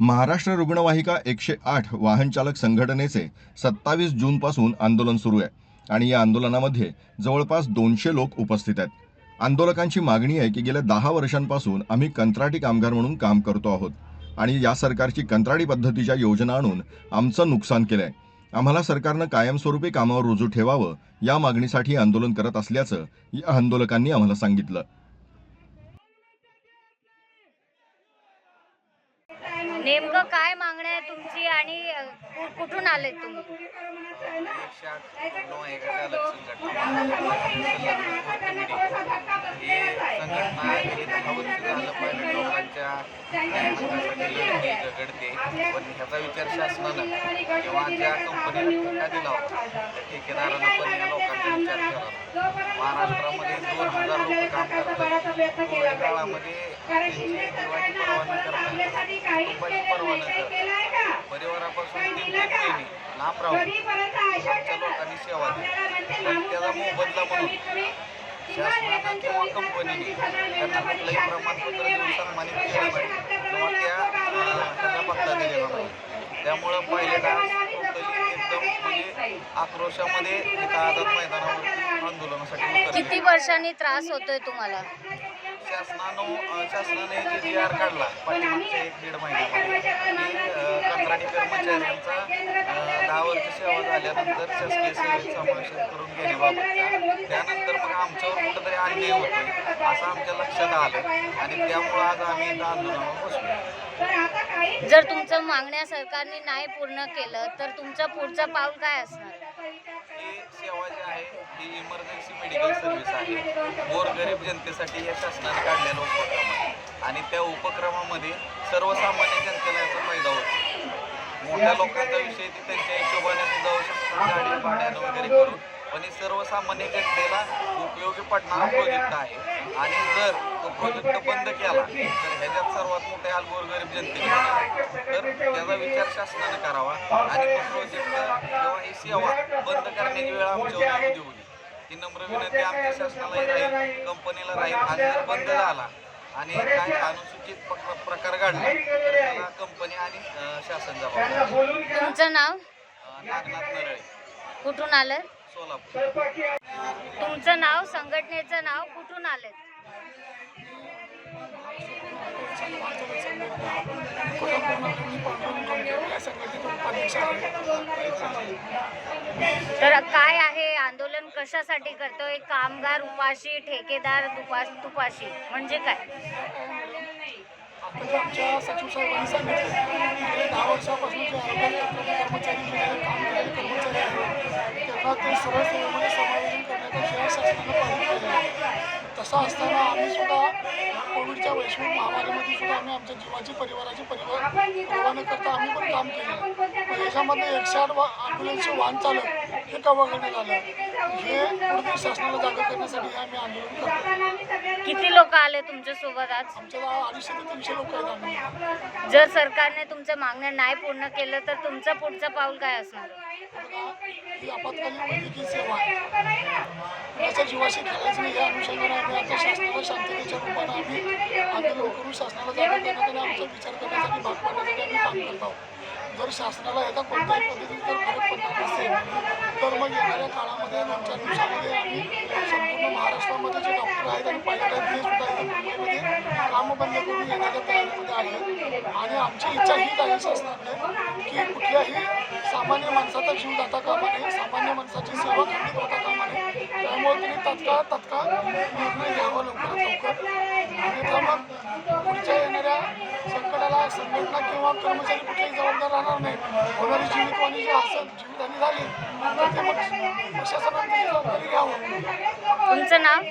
महाराष्ट्र रुग्णवाहिका एकशे आठ वाहनचालक संघटनेचे सत्तावीस जूनपासून आंदोलन सुरू आहे आणि या आंदोलनामध्ये जवळपास दोनशे लोक उपस्थित आहेत. आंदोलकांची मागणी आहे की गेल्या दहा वर्षांपासून आम्ही कंत्राटी कामगार म्हणून काम करतो आहोत आणि या सरकारची कंत्राटी पद्धतीच्या योजना आणून आमचं नुकसान केलं आहे आम्हाला सरकारनं कायमस्वरूपी कामावर रुजू ठेवावं या मागणीसाठी आंदोलन करत असल्याचं या आंदोलकांनी आम्हाला सांगितलं. नेमकं काय मागणं आहे तुमची आणि कु- कुठून आले तुम्ही? एकशे आठ संघटना ही संघटना झालं पाहिजे लोकांच्या लढते झगडते पण ह्याचा विचार शासनानं किंवा ज्या कंपनीला दिला होता त्या ठेकेदारानं पण या विचार केला महाराष्ट्रामध्ये दोन हजार लोक काम करतात काळामध्ये परिवारापासून लांब राहून लोकांनी सेवा त्याचा मोबदला म्हणून. शासनानं किंवा कंपनीने त्यांना कुठलंही प्रमाणपत्र देऊन सन्मानित केलं नाही किंवा त्या त्याचा पत्ता दिलेला नाही त्यामुळं पहिल्यांदा आक्रोशामध्ये आझाद मैदानावरती आंदोलनासाठी उतरले. किती वर्षांनी त्रास होतोय तुम्हाला? शासनानं अं, शासनाने जे जी आर काढला पाठीमागच्या एक दीड महिन्यामध्ये की अं, कंत्राटी कर्मचाऱ्यांचा अं, दहा वर्ष सेवा झाल्यानंतर शासकीय सेवेत समावेश करून घेण्याबाबतचा त्यानंतर मग आमच्यावर कुठंतरी अन्याय होतोय असं आमच्या लक्षात आलं आणि त्यामुळं आज आम्ही इथं आंदोलनावर बसलो. जर तुमचं मागण्या सरकारने नाही पूर्ण केलं तर तुमचं पुढचं पाऊल काय असणार? ही सेवा जी आहे ही इमर्जन्सी मेडिकल सर्व्हिस आहे. गोरगरीब जनतेसाठी या शासनाने काढलेला उपक्रम आहे. आणि त्या उपक्रमामध्ये सर्वसामान्य जनतेला याचा फायदा होतो. मोठ्या लोकांचा विषय ती त्यांच्या हिशोबाने जाऊ शकतात गाडी भाड्यानं वगैरे करून. पण ही सर्वसामान्य जनतेला उपयोगी पडणारा प्रोजेक्ट आहे. आणि जर तो प्रोजेक्ट बंद केला तर ह्याच्यात सर्वात मोठे हाल गोरगरीब जनतेने. तर त्याचा विचार शासनाने करावा आणि तो प्रोजेक्ट किंवा ही सेवा बंद करण्याची वेळ आमच्यावर येऊ देऊ नये. ही नम्र विनंती आमच्या शासनालाही राहील कंपनीला राहील. आणि जर बंद झाला आणि काय अनुसूचित प्रक- प्रकार घडला तर त्याला कंपनी आणि शासन जबाबदार. तुमचं नाव? नागनाथ नरळे. कुठून आलं सोलापूर. तुमचं नाव संघटनेचं नाव कुठून आलं तर काय आहे आंदोलन? कशासाठी करतोय? कामगार उपाशी ठेकेदार तुपाशी म्हणजे काय? आमच्या सचिव साहेबांनी सांगितलं. गेले दहा वर्षापासून जे आरोग्य कर्मचारी जे आहे, काम करणारे कर्मचारी आहेत त्यांना ते सरळ सेवेमध्ये समायोजन करण्याचा शिवाय शासनानं पालन केलेलं आहे तसं असताना आम्ही सुद्धा कोविडच्या वैश्विक महामारीमध्ये सुद्धा आम्ही आमच्या जीवाची परिवाराची परिवार पर्वा न करता. आम्ही पण काम केलं. याच्यामध्ये एकशे आठ वा ॲम्ब्युलन्सचे वाहन चालक हे का वगळण्यात आलं. हे कुठेतरी शासनाला जागा करण्यासाठी हे आम्ही आंदोलन करतो किती लोक आले तुमच्यासोबत आज? आमच्या अडीचशे ते तीनशे लोक आहेत आम्ही. जर सरकारने तुमचं मागणं नाही पूर्ण केलं तर तुमचं पुढचं पाऊल काय असणार? ही आपत्कालीन वैद्यकीय सेवा आहे. कुणाच्या जीवाशी खेळायचं नाही. या अनुषंगाने आम्ही आता सर्व शांततेच्या रूपानं आम्ही आंदोलन करून शासनाला जागा आमचा विचार करण्यासाठी भाग पाडण्यासाठी आम्ही काम करत आहोत जर शासनाला याचा कोणत्याही पद्धतीने जर फरक पडणार नसेल तर मग येणाऱ्या काळामध्ये आमच्या दिवसामध्ये आम्ही संपूर्ण महाराष्ट्रामध्ये जे डॉक्टर आहेत आणि पायलट आहेत ते सुद्धा इथे मुंबईमध्ये कामं बंद करून येण्याच्या तयारीमध्ये आहेत आणि आमची इच्छा हीच आहे शासनाने की कुठल्याही सामान्य माणसाचा जीव जाता कामा नये सामान्य माणसाची सेवा खंडित होता कामा नये त्यामुळे त्यांनी तत्काळ तत्काळ निर्णय घ्यावा लवकरात लवकर अन्यथा मग पुढच्या येणाऱ्या संकटाला संघटना किंवा कर्मचारी राहणार नाही. होणारी जीवितवाणी जी असेल जीवितहानी झाली. तर ते मग प्रशासनाने त्याची जबाबदारी घ्यावं. तुमचं नाव?